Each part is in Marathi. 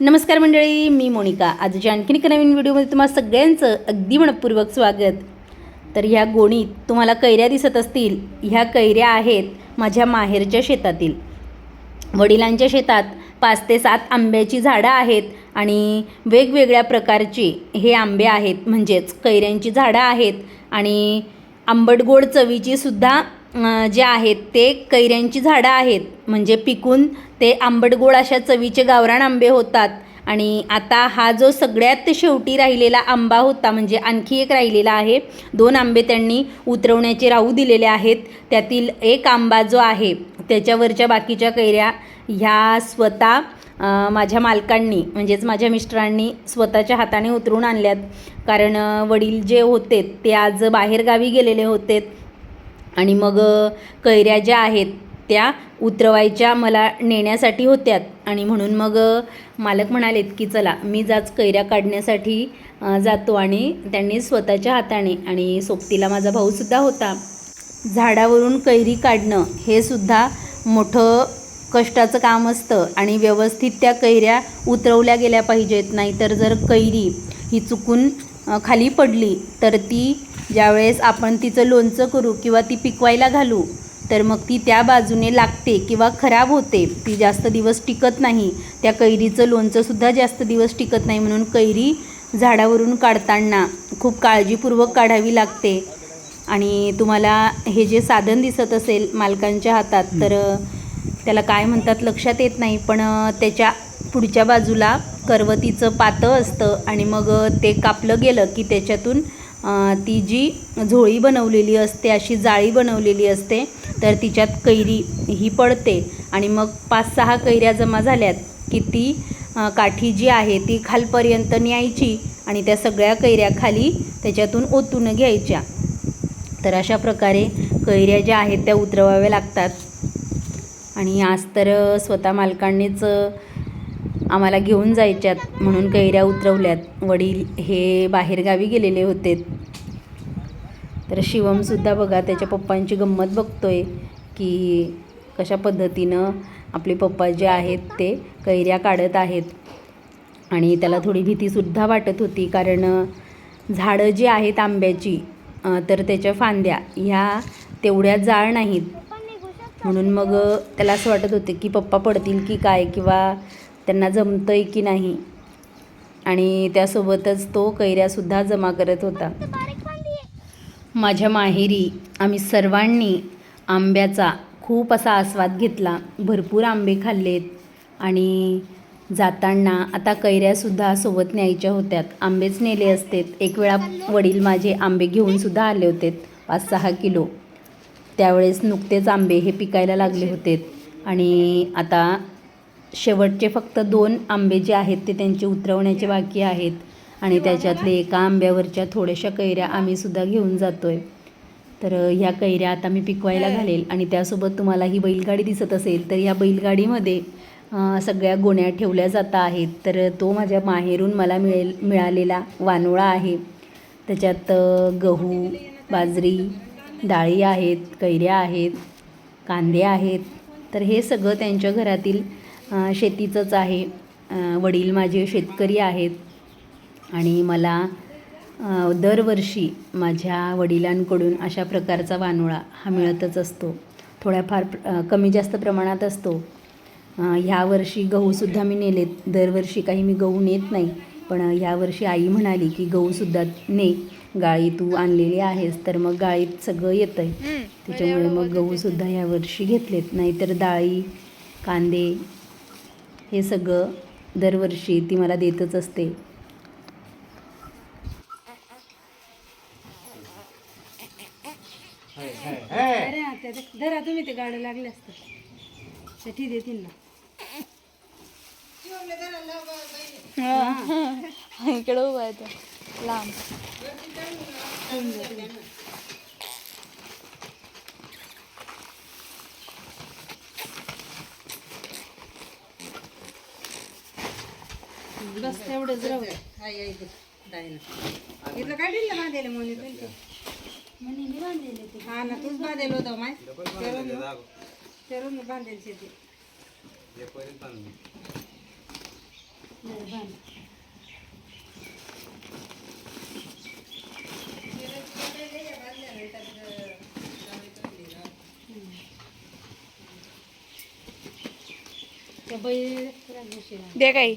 नमस्कार मंडळी मी मोनिका. आजच्या आणखीन एका नवीन व्हिडिओमध्ये तुम्हाला सगळ्यांचं अगदी मनपूर्वक स्वागत. तर ह्या गोणीत तुम्हाला कैऱ्या दिसत असतील. ह्या कैऱ्या आहेत माझ्या माहेरच्या शेतातील. वडिलांच्या शेतात पाच ते सात आंब्याची झाडं आहेत आणि वेगवेगळ्या प्रकारचे हे आंबे आहेत. म्हणजेच कैऱ्यांची झाडं आहेत आणि आंबट गोड चवीची सुद्धा जे आहेत ते कैऱ्यांची झाडं आहेत. म्हणजे पिकून ते आंबट गोड अशा चवीचे गावरान आंबे होतात. आणि आता हा जो सगळ्यात शेवटी राहिलेला आंबा होता म्हणजे आणखी एक राहिलेला आहे. दोन आंबे त्यांनी उतरवण्याचे राहू दिलेले आहेत. त्यातील एक आंबा जो आहे त्याच्यावरच्या बाकीच्या कैऱ्या ह्या स्वतः माझ्या मालकांनी म्हणजेच माझ्या मिस्टरांनी स्वतःच्या हाताने उतरून आणल्यात. कारण वडील जे होते ते आज बाहेरगावी गेलेले होते. आणि मग कैऱ्या ज्या आहेत त्या उतरवायच्या मला नेण्यासाठी होत्यात. आणि म्हणून मग मालक म्हणालेत की चला मी जाच कैऱ्या काढण्यासाठी जातो आणि त्यांनी स्वतःच्या हाताने आणि सोबतीला माझा भाऊसुद्धा होता. झाडावरून कैरी काढणं हे सुद्धा मोठं कष्टाचं काम असतं आणि व्यवस्थित त्या कैऱ्या उतरवल्या गेल्या पाहिजेत. नाहीतर जर कैरी ही चुकून खाली पडली तर ती ज्यावेळेस आपण तिचं लोणचं करू किंवा ती पिकवायला घालू तर मग ती त्या बाजूने लागते किंवा खराब होते. ती जास्त दिवस टिकत नाही. त्या कैरीचं लोणचंसुद्धा जास्त दिवस टिकत नाही म्हणून कैरी झाडावरून काढताना खूप काळजीपूर्वक काढावी लागते. आणि तुम्हाला हे जे साधन दिसत असेल मालकांच्या हातात तर त्याला काय म्हणतात लक्षात येत नाही पण त्याच्या पुढच्या बाजूला करवतीचं पातं असतं आणि मग ते कापलं गेलं की त्याच्यातून ती जी झोळी बनवलेली असते अशी जाळी बनवलेली असते तर तिच्यात कैरी ही पडते. आणि मग पाच सहा कैऱ्या जमा झाल्यात की ती काठी जी आहे ती खालपर्यंत न्यायची आणि त्या सगळ्या कैऱ्या खाली त्याच्यातून ओतून घ्यायच्या. तर अशा प्रकारे कैऱ्या ज्या आहेत त्या उतरवाव्या लागतात. आणि आज तर स्वतः मालकांनीच आम्हाला घेऊन जायच्यात म्हणून कैऱ्या उतरवल्यात. वडील हे बाहेरगावी गेलेले होते. तर शिवमसुद्धा बघा त्याच्या पप्पांची गंमत बघतोय की कशा पद्धतीनं आपले पप्पा जे आहेत ते कैऱ्या काढत आहेत. आणि त्याला थोडी भीतीसुद्धा वाटत होती कारण झाडं जी आहेत आंब्याची तर त्याच्या फांद्या ह्या तेवढ्या जाळ नाहीत. म्हणून मग त्याला असं वाटत होते की पप्पा पडतील की काय किंवा त्यांना जमतं आहे की नाही. आणि त्यासोबतच तो कैऱ्यासुद्धा जमा करत होता. माझ्या माहेरी आम्ही सर्वांनी आंब्याचा खूप असा आस्वाद घेतला. भरपूर आंबे खाल्लेत. आणि जाताना आता कैऱ्यासुद्धा सोबत न्यायच्या होत्यात. आंबेच नेले असतेत. एक वेळा वडील माझे आंबे घेऊनसुद्धा आले होते पाच सहा किलो. त्यावेळेस नुकतेच आंबे हे पिकायला लागले होते आणि आता शेवटचे फक्त दोन आंबे जे आहेत ते त्यांचे उतरवण्याचे बाकी आहेत. आणि त्याच्यातले एका आंब्यावरच्या थोड्याशा कैऱ्या आम्हीसुद्धा घेऊन जातो आहे तर ह्या कैऱ्या आता मी पिकवायला घालेल. आणि त्यासोबत तुम्हाला ही बैलगाडी दिसत असेल तर ह्या बैलगाडीमध्ये सगळ्या गोण्या ठेवल्या जात आहेत. तर तो माझ्या माहेरून मला मिळेल मिळालेला वानोळा आहे. त्याच्यात गहू बाजरी डाळी आहेत कैऱ्या आहेत कांदे आहेत. तर हे सगळं त्यांच्या घरातील शेतीचंच आहे. वडील माझे शेतकरी आहेत. आणि मला दरवर्षी माझ्या वडिलांकडून अशा प्रकारचा वानोळा हा मिळतच असतो. थोड्याफार कमी जास्त प्रमाणात असतो. ह्या वर्षी गहूसुद्धा मी नेलेत. दरवर्षी काही मी गहू नेत नाही. पण ह्या वर्षी आई म्हणाली की गहूसुद्धा ने. गाळी तू आणलेली आहेस तर मग गाळीत सगळं येतं आहे त्याच्यामुळे मग गहूसुद्धा ह्या वर्षी घेतलेत. नाहीतर डाळी कांदे हे सगळं दरवर्षी ती मला देतच असते. अरे हा, धरा तुम्ही ते गाडं लागले असतं. देतील ना. इकडे उभा आहे तो. लांब. बस तेवढंच राहू इथलं काय दिलं बांधेल म्हणे तुमचं म्हणून बांधलेले ते हा ना तूच बांधेल होतं माय. बांधेल शेती. दे काही.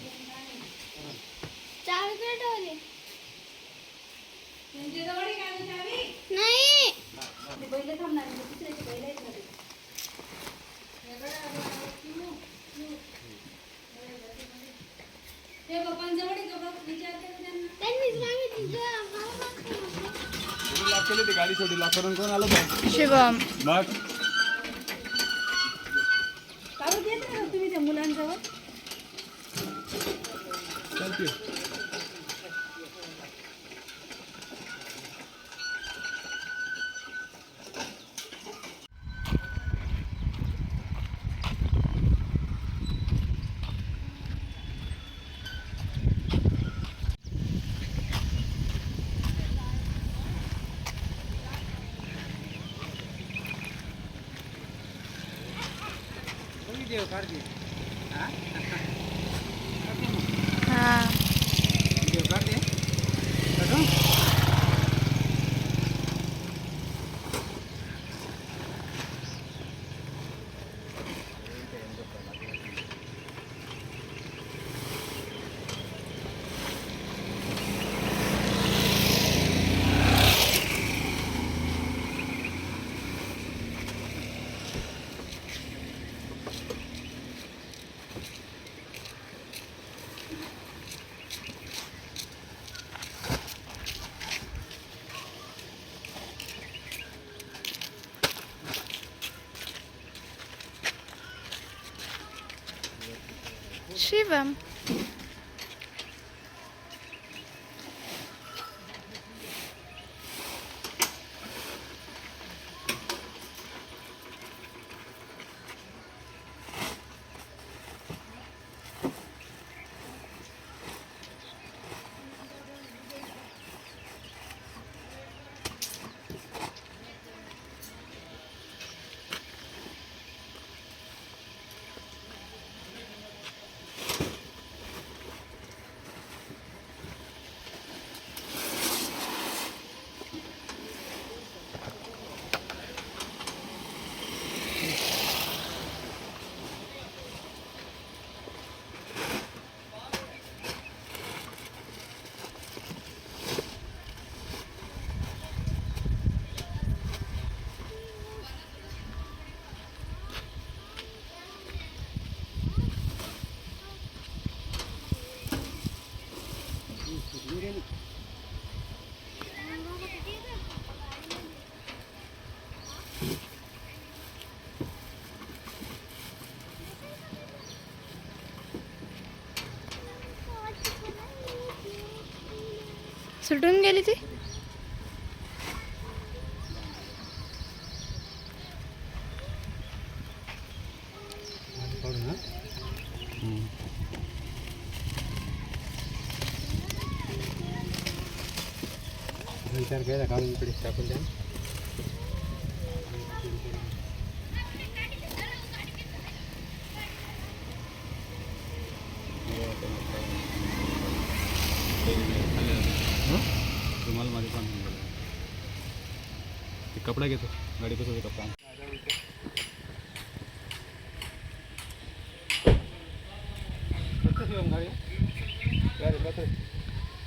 गाडी सोडली लॉक करून कोण आलं बघ शिवम मग? तुम्ही त्या मुलांजवळ? हा शिवम सुटून गेली ती? विचार घ्यायला काढून इकडे टाकून द्या. रुमाल मध्ये पण ते कपडा घेतो. गाडी कसं कपडा.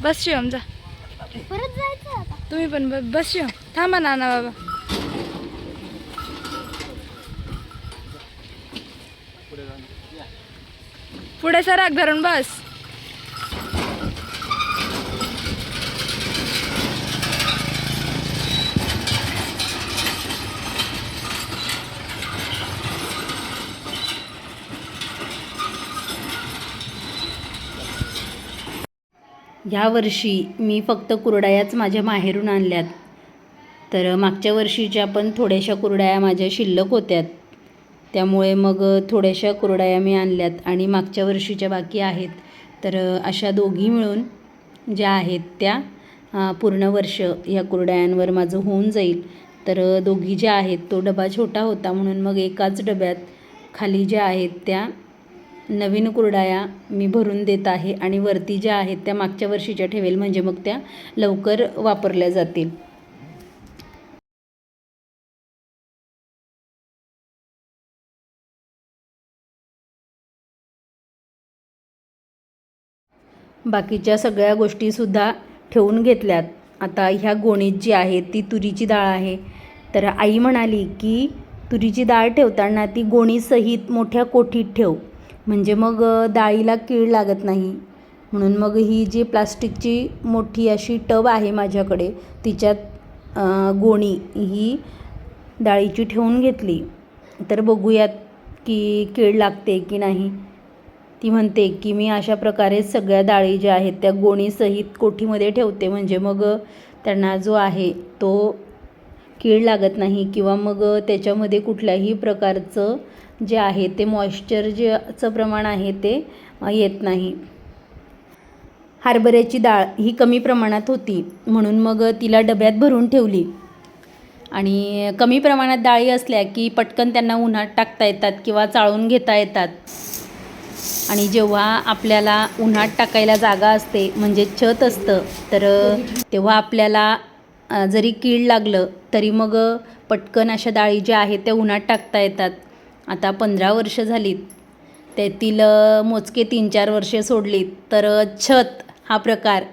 बस शिवम जा. परत जायचं आता. तुम्ही पण ब- बस शिवम. थांबा नाना बाबा. पुढे सराक धरून बस. ह्या वर्षी मी फक्त कुरडयाच माझ्या माहेरून आणल्यात. तर मागच्या वर्षीच्या पण थोड्याशा कुरडया माझ्या शिल्लक होत्यात. त्यामुळे मग थोड्याशा कुरडया मी आणल्यात आणि मागच्या वर्षीच्या बाकी आहेत. तर अशा दोघी मिळून ज्या आहेत त्या पूर्ण वर्ष ह्या कुरडयांवर माझं होऊन जाईल. तर दोघी ज्या आहेत तो डबा छोटा होता म्हणून मग एकाच डब्यात खाली ज्या आहेत त्या नवीन कुरडाया मी भरून देत आहे आणि वरती ज्या आहेत त्या मागच्या वर्षीच्या ठेवेल म्हणजे मग त्या लवकर वापरल्या जातील. बाकीच्या सगळ्या गोष्टीसुद्धा ठेवून घेतल्यात. आता ह्या गोणीत जी आहे ती तुरीची डाळ आहे. तर आई म्हणाली की तुरीची डाळ ठेवताना ती गोणीसहित मोठ्या कोठीत ठेव. म्हणजे मग डाळीला कीड लागत नाही. म्हणून मग ही जी प्लास्टिकची मोठी अशी टब आहे माझ्याकडे तिच्यात गोणी ही डाळीची ठेवून घेतली. तर बघूयात की कीड लागते की नाही. ती म्हणते की मी अशा प्रकारे सगळ्या डाळी ज्या आहेत त्या गोणीसहित कोठीमध्ये ठेवते. म्हणजे मग त्यांना जो आहे तो कीड लागत नाही किंवा मग त्याच्यामध्ये कुठल्याही प्रकारचं जे आहे ते मॉइश्चर जेचं प्रमाण आहे ते येत नाही. हरभऱ्याची डाळ ही कमी प्रमाणात होती म्हणून मग तिला डब्यात भरून ठेवली. आणि कमी प्रमाणात डाळी असल्या की पटकन त्यांना उन्हात टाकता येतात किंवा चाळून घेता येतात. आणि जेव्हा आपल्याला उन्हात टाकायला जागा असते म्हणजे छत असतं तर तेव्हा आपल्याला जरी कीड लागलं तरी मग पटकन अशा डाळी ज्या आहेत त्या उन्हात टाकता येतात. आता पंधरा वर्ष झालीत. त्यातील मोजके तीन चार वर्षे सोडलीत. तर छत हा प्रकार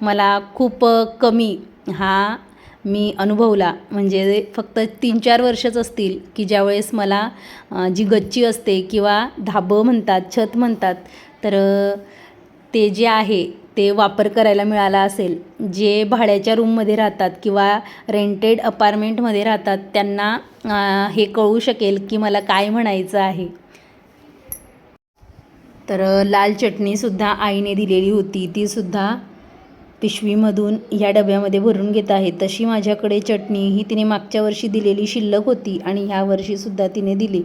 मला खूप कमी हा मी अनुभवला. म्हणजे फक्त तीन चार वर्षच असतील की ज्यावेळेस मला जी गच्ची असते किंवा धाबं म्हणतात छत म्हणतात तर ते जे आहे ते वापर करायला मिळाला असेल. जे भाड्याच्या रूममध्ये राहतात किंवा रेंटेड अपार्टमेंटमध्ये राहतात त्यांना हे कळू शकेल की मला काय म्हणायचं आहे. तर लाल चटणीसुद्धा आईने दिलेली होती. तीसुद्धा पिशवीमधून ह्या डब्यामध्ये भरून घेत आहे. तशी माझ्याकडे चटणी. ही तिने मागच्या वर्षी दिलेली शिल्लक होती आणि ह्या वर्षीसुद्धा तिने दिली.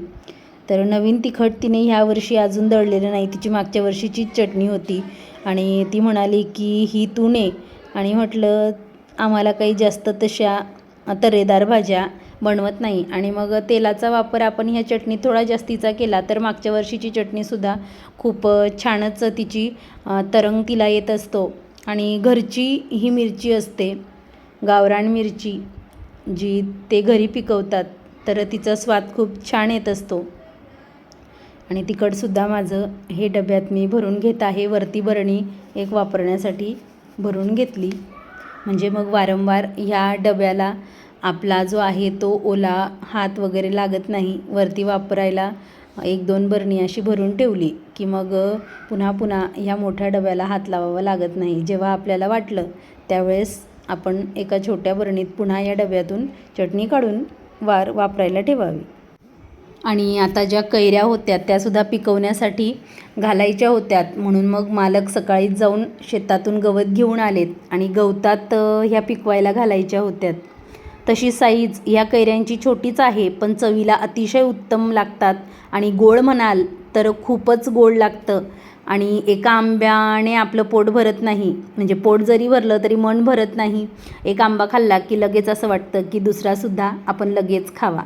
तर नवीन तिखट तिने ह्या वर्षी अजून दळलेलं नाही. तिची मागच्या वर्षीचीच चटणी होती. आणि ती म्हणाली की ही तू ने. आणि म्हटलं आम्हाला काही जास्त तशा तर्रेदार भाज्या बनवत नाही. आणि मग तेलाचा वापर आपण ह्या चटणीत थोडा जास्तीचा केला तर मागच्या वर्षीची चटणीसुद्धा खूप छानच तिची तरंग तिला येत असतो. आणि घरची ही मिरची असते गावरान मिरची जी ते घरी पिकवतात तर तिचा स्वाद खूप छान येत असतो. आणि तिखटसुद्धा माझं हे डब्यात मी भरून घेत आहे. वरती बरणी एक वापरण्यासाठी भरून घेतली. म्हणजे मग वारंवार ह्या डब्याला आपला जो आहे तो ओला हात वगैरे लागत नाही. वरती वापरायला एक दोन बरणी अशी भरून ठेवली की मग पुन्हा पुन्हा ह्या मोठ्या डब्याला हात लावावा लागत नाही. जेव्हा आपल्याला वाटलं त्यावेळेस आपण एका छोट्या बरणीत पुन्हा या डब्यातून चटणी काढून वार वापरायला ठेवावी. आणि आता ज्या कैऱ्या होत्या त्यासुद्धा पिकवण्यासाठी घालायच्या होत्यात. म्हणून मग मालक सकाळीच जाऊन शेतातून गवत घेऊन आलेत आणि गवतात ह्या पिकवायला घालायच्या होत्यात. तशी साईज ह्या कैऱ्यांची छोटीच आहे पण चवीला अतिशय उत्तम लागतात आणि गोड म्हणाल तर खूपच गोड लागतं. आणि एका आंब्याने आपलं पोट भरत नाही म्हणजे पोट जरी भरलं तरी मन भरत नाही. एक आंबा खाल्ला की लगेच असं वाटतं की दुसरासुद्धा आपण लगेच खावा.